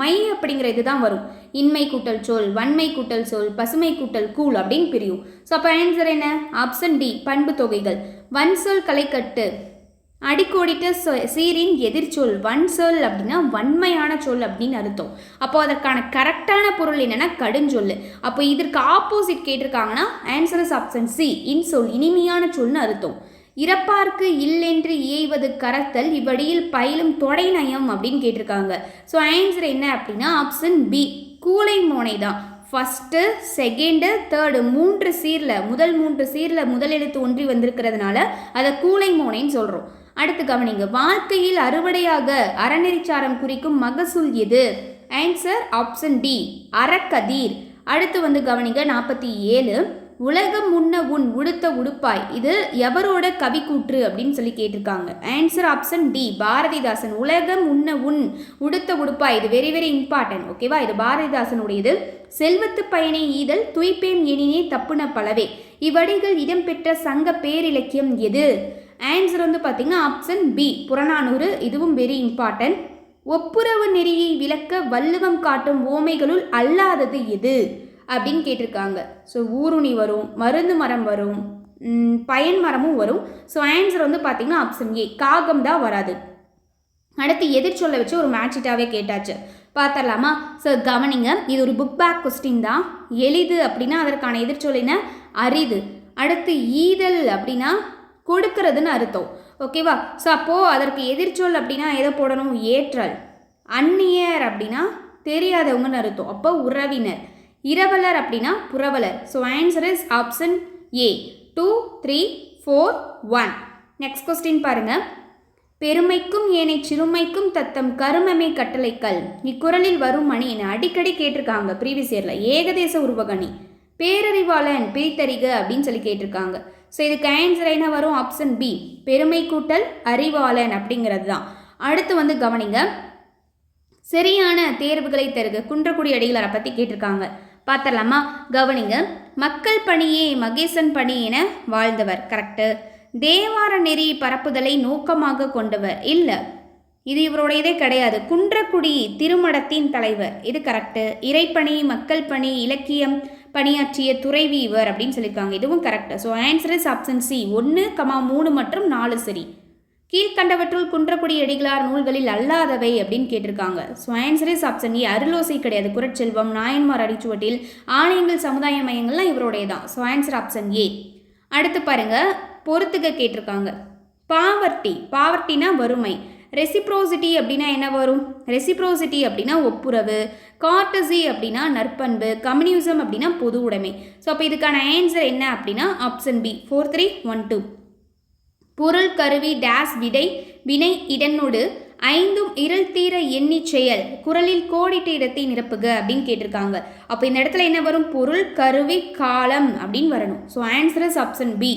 மை அப்படிங்கிற இது தான் வரும். இன்மை கூட்டல் சொல் வன்மை கூட்டல் சொல் பசுமை கூட்டல் கூழ் அப்படின்னு பிரியும். ஸோ அப்போ ஆன்சர் என்ன? ஆப்ஷன் டி பண்பு தொகைகள். வன்சொல் கலைக்கட்டு அடிக்கோடிட்ட சீரின் எதிர்ச்சொல் வன் சொல் அப்படின்னா வன்மையான சொல் அப்படின்னு அர்த்தம். அப்போ அதற்கான கரெக்டான பொருள் என்னென்னா கடுஞ்சொல் அப்போ இதற்கு ஆப்போசிட் கேட்டிருக்காங்கன்னா ஆன்சர் இஸ் ஆப்ஷன் சி இன்சொல் இனிமையான சொல்னு அர்த்தம். இறப்பார்க்கு இல்லென்று இயைவது கரத்தல் இவ்வடியில் பயிலும் தொடை நயம் அப்படின்னு கேட்டிருக்காங்க. ஸோ ஆன்சர் என்ன அப்படின்னா ஆப்ஷன் பி கூலை மோனை தான். ஃபஸ்ட்டு செகண்டு தேர்டு மூன்று சீரில் முதல் மூன்று சீரில் முதல் எழுத்து ஒன்றி வந்திருக்கிறதுனால அதை கூலை மோனைன்னு சொல்கிறோம் அடுத்து கவனிங்க வாழ்க்கையில் அறுவடையாக அறநெறிச்சாரம் குறிக்கும் மகசூல் எது? ஆன்சர் ஆப்ஷன் டி அறக்கதீர். அடுத்து வந்து கவனிங்க நாற்பத்தி ஏழு உலகம் முன்ன உன் உடுத்த உடுப்பாய். இது எவரோட கவி கூற்று அப்படின்னு சொல்லி கேட்டிருக்காங்க. Answer option D Bharathidasan. உலகம் உன்ன உன் உடுத்த உடுப்பாய். இது வெரி வெரி இம்பார்ட்டன்ட் ஓகேவா இது பாரதிதாசனுடையது. செல்வத்து பயனை ஈதல் துய்ப்பேம் எனினே தப்புன பலவே. இவ்வடிகள் இடம்பெற்ற சங்க பேரிலக்கியம் எது? ஆன்சர் வந்து பார்த்தீங்கன்னா ஆப்ஷன் பி புறநானூறு. இதுவும் வெரி இம்பார்ட்டன்ட் ஒப்புரவு நெறியை விளக்க வள்ளுவம் காட்டும் ஓமைகளுள் அல்லாதது எது? அப்படின்னு கேட்டிருக்காங்க. ஸோ ஊருணி வரும் மருந்து மரம் வரும் பயன் மரமும் வரும். ஸோ ஆன்சர் வந்து பார்த்திங்கன்னா ஆப்ஷன் ஏ காகம் தான் வராது. அடுத்து எதிர்ச்சொல்லை வச்சு ஒரு மேட்சிட்டாவே கேட்டாச்சு. பார்த்துடலாமா? ஸோ கவனிங்க இது ஒரு புக் பேக் கொஸ்டின் தான். எளிது அப்படின்னா அதற்கான எதிர்ச்சொல்லின அரிது. அடுத்து ஈதல் அப்படின்னா கொடுக்கறதுன்னு அர்த்தம். ஓகேவா ஸோ அப்போது அதற்கு எதிர்ச்சொல் அப்படின்னா எதை போடணும்? ஏற்றல். அந்நியர் அப்படின்னா தெரியாதவங்கன்னு அர்த்தம். அப்போ உறவினர். இரவலர் அப்படின்னா புறவலர். So answer is option A two three four one next question பாருங்கள் பெருமைக்கும் ஏனை சிறுமைக்கும் தத்தம் கருமமே கட்டளைக்கல். இக்குரலில் வரும் மணி என அடிக்கடி கேட்டிருக்காங்க ப்ரீவியஸ் இயரில் ஏகதேச உருவகணி. பேரறிவாளன் பிரித்தறிக அப்படின்னு சொல்லி கேட்டிருக்காங்க. ஸோ இதுக்கு ஆன்சர் என்ன வரும்? ஆப்ஷன் பி பெருமை கூட்டல் அறிவாளன் அப்படிங்கிறது தான். அடுத்து வந்து கவனிங்க. சரியான தேர்வுகளை தருக. குன்றக்குடி அடிகளாரை பற்றி கேட்டிருக்காங்க. பார்த்தரலாமா கவனிங்க. மக்கள் பணியே மகேசன் பணி என வாழ்ந்தவர். கரெக்டு தேவார நெறி பரப்புதலை நோக்கமாக கொண்டவர். இல்லை. இது இவரோட இதே கிடையாது. குன்றக்குடி திருமடத்தின் தலைவர். இது கரெக்டு இறைப்பணி மக்கள் பணி இலக்கியம் பணியாற்றிய துறைவி இவர் அப்படின்னு சொல்லியிருக்காங்க. இதுவும் correct so answer is option C ஒன்று கமா மூணு மற்றும் நாலு சரி. கீழ்கண்டவற்றுள் குன்றக்குடி அடிகளார் நூல்களில் அல்லாதவை அப்படின்னு கேட்டிருக்காங்க. So answer is option A அருளோசை கிடையாது. குரட்செல்வம் நாயன்மார் அடிச்சுவட்டில் ஆலயங்கள் சமுதாய மையங்கள்லாம் இவருடைய தான் ஸோ ஆன்சர் ஆப்ஷன் ஏ அடுத்து பாருங்க. பொறுத்துக்க கேட்டிருக்காங்க. பாவர்ட்டி பாவர்ட்டினா வறுமை. ரெசிப்ரோசிட்டி அப்படின்னா என்ன வரும்? ரெசிப்ரோசிட்டி அப்படின்னா ஒப்புரவு. கார்டசி அப்படின்னா நற்பண்பு. கம்யூனிசம் அப்படின்னா பொது உடைமை. ஸோ அப்போ இதுக்கான ஆன்சர் என்ன அப்படின்னா option B four three one two பொருள் கருவி டேஸ் விடை வினை இடனோடு ஐந்தும் இருள் தீர எண்ணி செயல் குரலில் கோடிட்ட இடத்தை நிரப்புக அப்படின்னு கேட்டிருக்காங்க. அப்போ இந்த இடத்துல என்ன வரும்? பொருள் கருவி காலம் அப்படின்னு வரணும். So answer is option B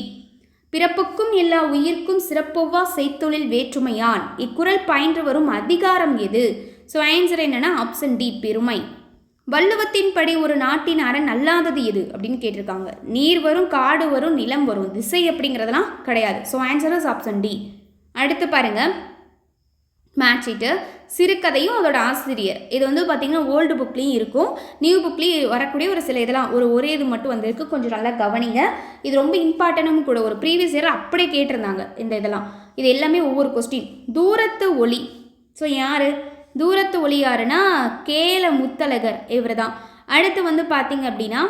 பிறப்புக்கும் எல்லா உயிர்க்கும் சிறப்புவா செய்தொழில் வேற்றுமையான். இக்குரல் பயின்று வரும் அதிகாரம் எது? ஸோ ஆன்சர் என்னன்னா ஆப்ஷன் டி பெருமை. வள்ளுவத்தின்படி ஒரு நாட்டின் அரண் அல்லாதது எது? அப்படின்னு கேட்டிருக்காங்க. நீர் வரும் காடு வரும் நிலம் வரும். திசை அப்படிங்கிறதெல்லாம் கிடையாது. So answer is option D அடுத்து பாருங்க. மேட்சிட்டு சிறுகதையும் அதோட ஆசிரியர். இது வந்து பார்த்திங்கன்னா ஓல்டு புக்லேயும் இருக்கும். நியூ புக்லேயும் வரக்கூடிய ஒரு சில இதெல்லாம் ஒரு ஒரே இது மட்டும் வந்திருக்கு. கொஞ்சம் நல்லா கவனிங்க. இது ரொம்ப இம்பார்ட்டனும் கூட ஒரு ப்ரீவியஸ் இயர் அப்படியே கேட்டிருந்தாங்க இந்த இதெல்லாம். இது எல்லாமே ஒவ்வொரு கொஸ்டின் தூரத்து ஒளி. ஸோ யார்? தூரத்து ஒளியாருனா கேல முத்தழகர் இவர் தான் அடுத்து வந்து பார்த்தீங்க அப்படின்னா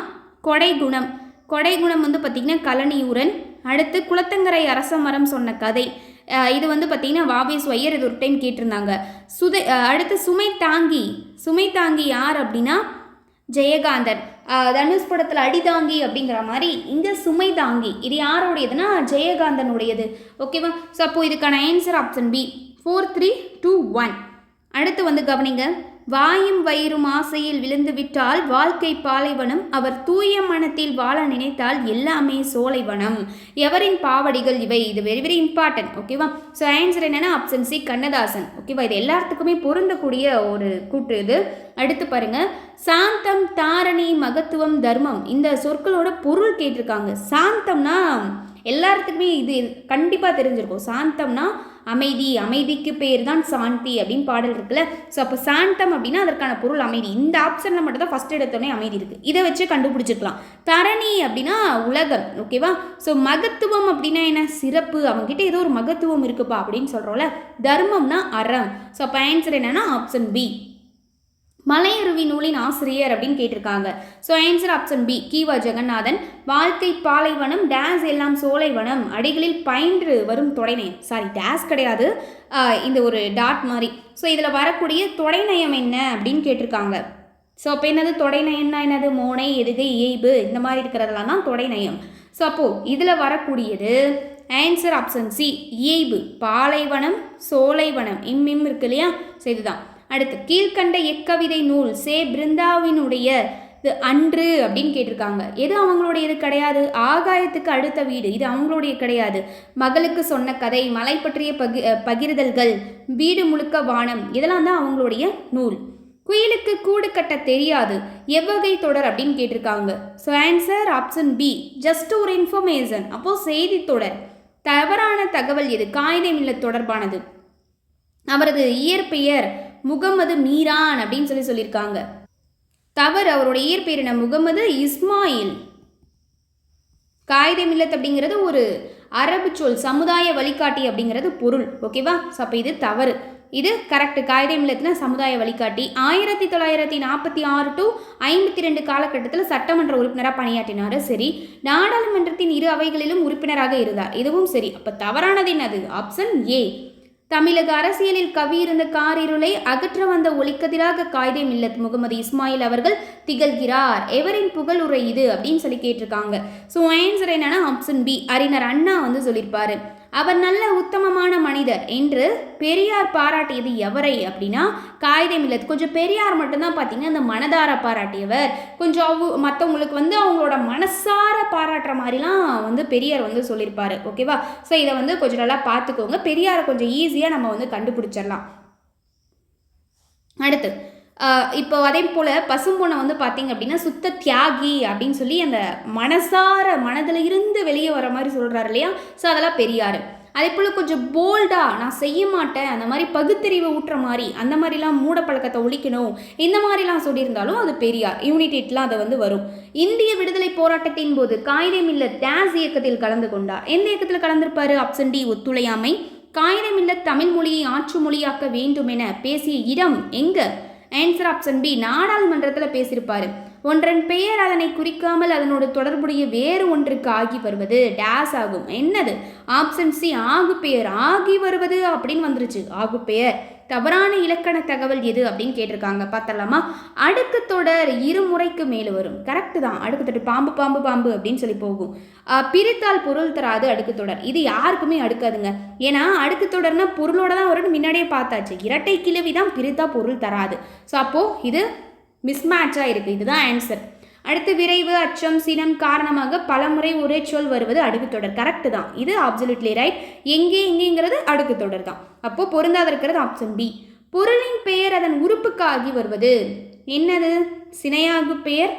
கொடை குணம் கொடை குணம் வந்து பார்த்திங்கன்னா கலனியூரன் அடுத்து குளத்தங்கரை அரச மரம் சொன்ன கதை. இது வந்து பார்த்திங்கன்னா வாபிஸ் வையர் இது ஒரு டைம் கேட்டிருந்தாங்க. சுதை அடுத்து சுமை தாங்கி. சுமை தாங்கி யார் அப்படின்னா ஜெயகாந்தன் தனுஷ் படத்தில் அடிதாங்கி அப்படிங்கிற மாதிரி இங்கே சுமை தாங்கி. இது யாருடையதுன்னா ஜெயகாந்தனுடையது. ஓகேவா? ஸோ அப்போது இதுக்கான answer option B four three two one அடுத்து வந்து கவனிங்க. வாயும் வயிறும் ஆசையில் விழுந்து விட்டால் வாழ்க்கை பாலைவனம். அவர் தூய மனத்தில் வாழ நினைத்தால் எல்லாமே சோலைவனம். எவரின் பாவடிகள் இவை? இது வெரி வெரி இம்பார்ட்டன்ட் ஓகேவா ஸோ ஆன்சர் என்னென்னா ஆப்ஷன் சி கண்ணதாசன். ஓகேவா இது எல்லாத்துக்குமே பொருந்தக்கூடிய ஒரு கூற்று இது. அடுத்து பாருங்க. சாந்தம் தாரணி மகத்துவம் தர்மம். இந்த சொற்களோட பொருள் கேட்டிருக்காங்க. சாந்தம்னா எல்லாத்துக்குமே இது கண்டிப்பாக தெரிஞ்சிருக்கும். சாந்தம்னா அமைதி அமைதிக்கு பேர் தான் சாந்தி அப்படின்னு பாடல் இருக்குல்ல. ஸோ அப்போ சாந்தம் அப்படின்னா அதற்கான பொருள் அமைதி. இந்த ஆப்ஷனில் மட்டும் தான் ஃபஸ்ட் எடுத்தோடனே அமைதி இருக்குது இதை வச்சு கண்டுபிடிச்சிக்கலாம். தரணி அப்படின்னா உலகம் ஓகேவா ஸோ மகத்துவம் அப்படின்னா என்ன? சிறப்பு. அவங்ககிட்ட ஏதோ ஒரு மகத்துவம் இருக்குப்பா அப்படின்னு சொல்கிறோம்ல தர்மம்னா அறம். ஸோ அப்போ ஆன்சர் என்னன்னா ஆப்ஷன் பி மலையருவி நூலின் ஆசிரியர் அப்படின்னு கேட்டிருக்காங்க. ஸோ ஆன்சர் ஆப்ஷன் பி கீவா ஜெகநாதன் வாழ்க்கை பாலைவனம் டேஸ் எல்லாம் சோலைவனம் அடிகளில் பயின்று வரும் தொடைநயம். சாரி டேஸ் கிடையாது. இந்த ஒரு டாட் மாதிரி. ஸோ இதில் வரக்கூடிய தொடைநயம் என்ன அப்படின்னு கேட்டிருக்காங்க. ஸோ அப்போ என்னது? தொடைநயம்னா என்னது? மோனை எதுகை இயைபு இந்த மாதிரி இருக்கிறதெல்லாம் தான் தொடைநயம். ஸோ அப்போது இதில் வரக்கூடியது ஆன்சர் ஆப்ஷன் சி இயைபு பாலைவனம் சோலைவனம் இம் இம் இருக்கு இல்லையா? ஸோ இதுதான். அடுத்து கீழ்கண்ட எக்கவிதை நூல் சே பிருந்தாவினுடைய இது அன்று அப்படின்னு கேட்டிருக்காங்க. எது அவங்களுடைய இது கிடையாது? ஆகாயத்துக்கு அடுத்த வீடு. இது அவங்களுடைய கிடையாது. மகளுக்கு சொன்ன கதை மலை பற்றிய பகி பகிர்தல்கள் வீடு முழுக்க வானம் இதெல்லாம் தான் அவங்களுடைய நூல். குயிலுக்கு கூடு கட்ட தெரியாது. எவ்வகை தொடர் அப்படின்னு கேட்டிருக்காங்க. So answer option B just ஒரு இன்ஃபர்மேஷன் அப்போது செய்தி தொடர். தவறான தகவல் எது? காகிதம் இல்லை தொடர்பானது. அவரது இயற்பெயர் முகமது மீரான் அப்படின்னு சொல்லி சொல்லியிருக்காங்க. தவறு அவரோட இயற்பெயர் என்ன முகமது இஸ்மாயில். காயிதை மில்லத் அப்படிங்கிறது ஒரு அரபு சொல் சமுதாய வழிகாட்டி அப்படிங்கிறது பொருள். ஓகேவா ஸோ அப்போ இது தவறு. இது கரெக்ட் காயிதை மில்லத்னா சமுதாய வழிகாட்டி. ஆயிரத்தி தொள்ளாயிரத்தி நாற்பத்தி ஆறு டு ஐம்பத்தி ரெண்டு காலகட்டத்தில் சட்டமன்ற உறுப்பினராக பணியாற்றினார். சரி நாடாளுமன்றத்தின் இரு அவைகளிலும் உறுப்பினராக இருந்தார். இதுவும் சரி. அப்போ தவறானது என்னது? ஆப்ஷன் ஏ தமிழக அரசியலில் கவி இருந்த காரிருளை அகற்ற வந்த ஒளிக்கதிராக காய்தே மில்லத் முகமது இஸ்மாயில் அவர்கள் திகழ்கிறார். எவரின் புகழ் உரை இது? அப்படின்னு சொல்லி கேட்டிருக்காங்க. ஸோ ஆன்சர் என்னன்னா ஆப்ஷன் பி அறிஞர் அண்ணா வந்து சொல்லியிருப்பாரு. அவர் நல்ல உத்தமமான மனிதர் என்று பெரியார் பாராட்டியது எவரை அப்படின்னா காகிதம் இல்லது கொஞ்சம் பெரியார் மட்டும்தான் பார்த்தீங்கன்னா அந்த மனதார பாராட்டியவர். கொஞ்சம் அவ மற்றவங்களுக்கு வந்து அவங்களோட மனசார பாராட்டுற மாதிரிலாம் வந்து பெரியார் வந்து சொல்லியிருப்பார் ஓகேவா ஸோ இதை வந்து கொஞ்சம் நல்லா பார்த்துக்கோங்க. பெரியாரை கொஞ்சம் ஈஸியாக நம்ம வந்து கண்டுபிடிச்சிடலாம். அடுத்து இப்போ அதே போல் பசும்பொண்ணை வந்து பார்த்தீங்க அப்படின்னா சுத்த தியாகி அப்படின்னு சொல்லி அந்த மனசார மனதில் இருந்து வெளியே வர மாதிரி சொல்கிறாரு இல்லையா? ஸோ அதெல்லாம் பெரியார். அதே போல் கொஞ்சம் போல்டாக நான் செய்ய மாட்டேன் அந்த மாதிரி பகுத்தறிவை ஊட்டுற மாதிரி அந்த மாதிரிலாம் மூடப்பழக்கத்தை ஒழிக்கணும் இந்த மாதிரிலாம் சொல்லியிருந்தாலும் அது பெரியார். யூனிடேட்லாம் அதை வந்து வரும். இந்திய விடுதலை போராட்டத்தின் போது காகிதமில்ல டேஸ் இயக்கத்தில் கலந்து கொண்டார். எந்த இயக்கத்தில் கலந்திருப்பார்? ஆப்ஷன் டி ஒத்துழையாமை. காயிதமில்ல தமிழ் மொழியை ஆற்று மொழியாக்க வேண்டும் என பேசிய இடம் எங்கே? ஆன்சர் ஆப்ஷன் பி நாடாளுமன்றத்தில் பேசியிருப்பார். ஒன்றன் பெயர் அதனை குறிக்காமல் அதனோடு தொடர்புடைய வேறு ஒன்றுக்கு ஆகி வருவது டேஸ் ஆகும். என்னது? ஆப்ஷன் சி ஆகு பெயர் ஆகி வருவது அப்படின்னு வந்துருச்சு. ஆகு பெயர் தவறான இலக்கண தகவல் எது அப்படின்னு கேட்டிருக்காங்க பார்த்தலாமா அடுக்கு தொடர் இருமுறைக்கு மேலே வரும். கரெக்டு தான். அடுக்கு தொடர் பாம்பு பாம்பு பாம்பு அப்படின்னு சொல்லி போகும். பிரித்தால் பொருள் தராது அடுக்கு தொடர். இது யாருக்குமே அடுக்காதுங்க. ஏன்னா அடுக்கு தொடர்னா பொருளோட தான் வரும்னு முன்னாடியே பார்த்தாச்சு. இரட்டை கிழவி தான் பிரித்தா பொருள் தராது. ஸோ அப்போது இது மிஸ்மேட்சாக இருக்குது இதுதான் ஆன்சர் அடுத்து விரைவு அச்சம் சினம் காரணமாக பலமுறை ஒரே சொல் வருவது அடுக்கு தொடர். கரெக்டு தான். இது அப்சல்யூட்லி ரைட் எங்கே எங்கேங்கிறது அடுக்கு தொடர் தான். அப்போது பொருந்தாத இருக்கிறது ஆப்ஷன் பி பொருளின் பெயர் அதன் உறுப்புக்கு ஆகி வருவது. என்னது? சினையாகு பெயர்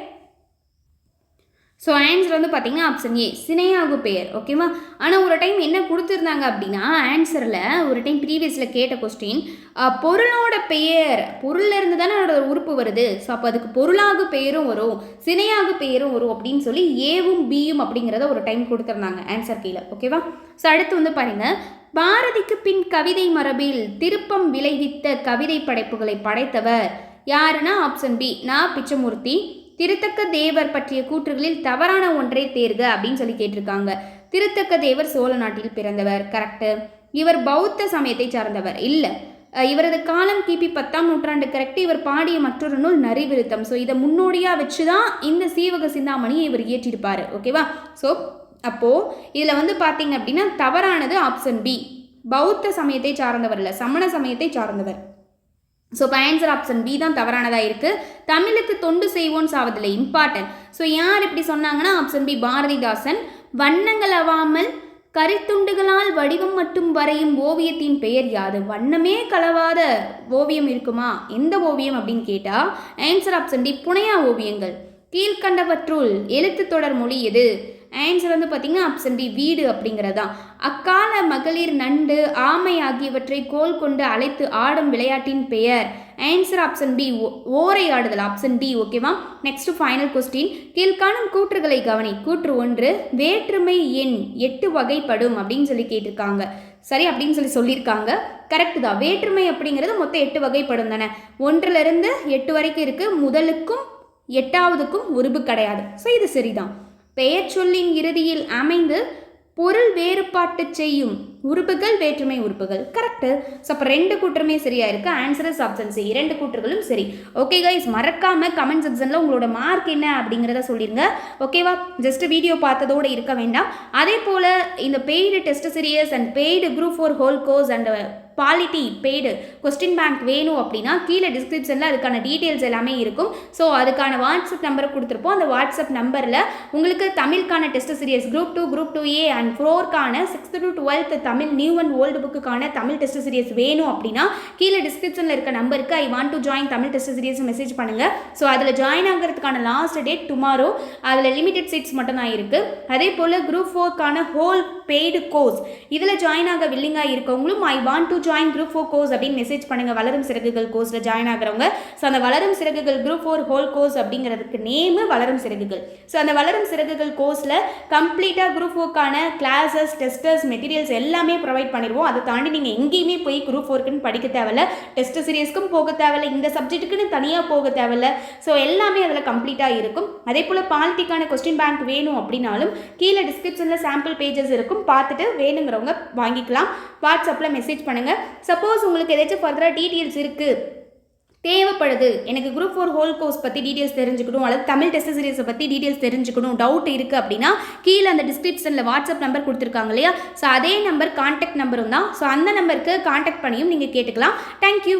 ஸோ ஆன்சர் வந்து பார்த்தீங்கன்னா ஆப்ஷன் ஏ சினையாகு பெயர் ஓகேவா ஆனால் ஒரு டைம் என்ன கொடுத்துருந்தாங்க அப்படின்னா ஆன்சரில் ஒரு டைம் ப்ரீவியஸில் கேட்ட கொஸ்டின் பொருளோட பெயர் பொருளில் இருந்து தானே அதோட உறுப்பு வருது? ஸோ அப்போ அதுக்கு பொருளாகு பெயரும் வரும் சினையாகு பெயரும் வரும் அப்படின்னு சொல்லி ஏவும் பியும் அப்படிங்கிறத ஒரு டைம் கொடுத்துருந்தாங்க ஆன்சர் கீழே ஓகேவா ஸோ அடுத்து வந்து பாருங்கள் பாரதிக்கு பின் கவிதை மரபில் திருப்பம் விளைவித்த கவிதை படைப்புகளை படைத்தவர் யாருன்னா ஆப்ஷன் பி நான் பிச்சமூர்த்தி திருத்தக்க தேவர் பற்றிய கூற்றுகளில் தவறான ஒன்றை தேர்க அப்படின்னு சொல்லி கேட்டிருக்காங்க. திருத்தக்க தேவர் சோழ நாட்டில் பிறந்தவர் கரெக்டு இவர் பௌத்த சமயத்தை சார்ந்தவர். இல்லை இவரது காலம் கிபி பத்தாம் நூற்றாண்டு கரெக்ட் இவர் பாடிய மற்றொரு நூல் நரிவிருத்தம். ஸோ இதை முன்னோடியாக வச்சு தான் இந்த சீவக சிந்தாமணியை இவர் இயற்றியிருப்பார் ஓகேவா ஸோ அப்போது இதில் வந்து பார்த்தீங்க அப்படின்னா தவறானது ஆப்ஷன் பி பௌத்த சமயத்தை சார்ந்தவர் இல்லை சமண சமயத்தை சார்ந்தவர். ஸோ இப்போ ஆன்சர் ஆப்ஷன் பி தான் தவறானதாக இருக்குது தமிழுக்கு தொண்டு செய்வோன்னு சாவதில்லை. இம்பார்ட்டன்ட் ஸோ யார் இப்படி சொன்னாங்கன்னா ஆப்ஷன் பி பாரதிதாசன். வண்ணங்கள் அவாமல் கரித்துண்டுகளால் வடிவம் மட்டும் வரையும் ஓவியத்தின் பெயர் யாது? வண்ணமே கலவாத ஓவியம் இருக்குமா? எந்த ஓவியம் அப்படின்னு கேட்டால் ஆன்சர் ஆப்ஷன் டி புனையா ஓவியங்கள். கீழ்கண்டவற்றுள் எழுத்து தொடர் மொழி எது? ஆன்சர் வந்து பார்த்தீங்கன்னா ஆப்ஷன் டி வீடு அப்படிங்கிறதான் அக்கால மகளிர் நண்டு ஆமை ஆகியவற்றை கோல் கொண்டு அழைத்து ஆடும் விளையாட்டின் பெயர். ஆன்சர் ஆப்ஷன் பி ஓரை ஆடுதல் ஆப்ஷன் டி ஓகேவா நெக்ஸ்ட் ஃபைனல் கொஸ்டின் கீழ்காணும் கூற்றுகளை கவனி. கூற்று ஒன்று வேற்றுமை எண் எட்டு வகைப்படும் அப்படின்னு சொல்லி கேட்டிருக்காங்க. சரி அப்படின்னு சொல்லி சொல்லியிருக்காங்க. கரெக்டு தான். வேற்றுமை அப்படிங்கிறது மொத்தம் எட்டு வகைப்படும் தானே. ஒன்றிலிருந்து எட்டு வரைக்கும் இருக்குது முதலுக்கும் எட்டாவதுக்கும் உருபு கிடையாது. ஸோ இது சரிதான். பெயர் சொல்லின் இறுதியில் அமைந்து பொருள் வேறுபாட்டு செய்யும் உறுப்புகள் வேற்றுமை உறுப்புகள். கரெக்டு ஸோ அப்போ ரெண்டு கூற்றுமே சரியாக இருக்குது ஆன்சர் இஸ் ஆப்ஷன் சி இரண்டு கூற்றுகளும் சரி. ஓகே கைஸ் மறக்காமல் கமெண்ட் செக்ஷனில் உங்களோட மார்க் என்ன அப்படிங்கிறத சொல்லிடுங்க ஓகேவா ஜஸ்ட் வீடியோ பார்த்ததோடு இருக்க வேண்டாம். அதே போல் இந்த paid test series and paid group four whole course and quality paid question bank வேணும் அப்படின்னா கீழே டிஸ்கிரிப்ஷனில் அதுக்கான டீட்டெயில்ஸ் எல்லாமே இருக்கும். ஸோ அதுக்கான வாட்ஸ்அப் நம்பர் கொடுத்துருப்போம். அந்த வாட்ஸ்அப் நம்பரில் உங்களுக்கு தமிழுக்கான test series group two group two A and ஃபோர்க்கான sixth to twelfth Tamil new and old புக்குக்கான Tamil test series வேணும் அப்படின்னா கீழே டிஸ்கிரிப்ஷனில் இருக்க நம்பருக்கு I want to join Tamil test series message பண்ணுங்கள் ஸோ அதில் ஜாயின் ஆகிறதுக்கான லாஸ்ட் டேட் டுமாரோ அதில் லிமிடெட் சீட்ஸ் மட்டும் தான் இருக்குது அதே போல் குரூப் ஃபோர்க்கான ஹோல் பெய்டு கோர்ஸ் இதில் ஜாயின் ஆக வில்லிங்காக இருக்கவங்களும் I want to join group four course அப்படின்னு மெசேஜ் பண்ணுங்கள் வளரும் சிறகுகள் கோர்ஸில் ஜாயின் ஆகிறவங்க. ஸோ அந்த வளரும் சிறகுகள் குரூப் ஃபோர் ஹோல் கோர்ஸ் அப்படிங்கிறதுக்கு நேமு வளரும் சிறகுகள். ஸோ அந்த வளரும் சிறகுகள் கோர்ஸில் கம்ப்ளீட்டாக குரூப் ஃபோர்க்கான கிளாஸஸ் டெஸ்டர்ஸ் மெட்டீரியல்ஸ் எல்லாமே ப்ரொவைட் பண்ணிடுவோம். அதை தாண்டி நீங்கள் எங்கேயுமே போய் குரூப் ஃபோர்க்குன்னு படிக்க தேவையில்ல. டெஸ்ட் சீரியஸ்க்கும் போக தேவையில்ல. இந்த சப்ஜெக்ட்டுக்குன்னு தனியாக போக தேவையில்ல. ஸோ எல்லாமே அதில் கம்ப்ளீட்டாக இருக்கும். அதே போல் பாலிட்டிக்கான கொஸ்டின் பேங்க் வேணும் அப்படின்னாலும் கீழே டிஸ்கிரிப்ஷனில் சாம்பிள் பேஜஸ் இருக்கும். பார்த்துட்டு வேணுங்கிறவங்க வாங்கிக்கலாம். வாட்ஸ்அப்பில் மெசேஜ் பண்ணுங்கள் சப்போஸ் உங்களுக்கு ஏதாச்சும் ஃபர்தராக டீட்டெயில்ஸ் இருக்குது தேவைப்படுது. எனக்கு குரூப் ஃபோர் ஹோல் கோர்ஸ் பற்றி டீட்டெயில்ஸ் தெரிஞ்சுக்கணும். அல்லது தமிழ் டெஸ்ட் சீரிஸை பற்றி டீட்டெயில்ஸ் தெரிஞ்சுக்கணும். டவுட் இருக்குது அப்படின்னா கீழே அந்த டிஸ்கிரிப்ஷனில் வாட்ஸ்அப் நம்பர் கொடுத்துருக்காங்க இல்லையா? ஸோ அதே நம்பர் கான்டாக்ட் நம்பரும் தான். ஸோ அந்த நம்பருக்கு காண்டாக்ட் பண்ணியும் நீங்கள் கேட்டுக்கலாம். தேங்க்யூ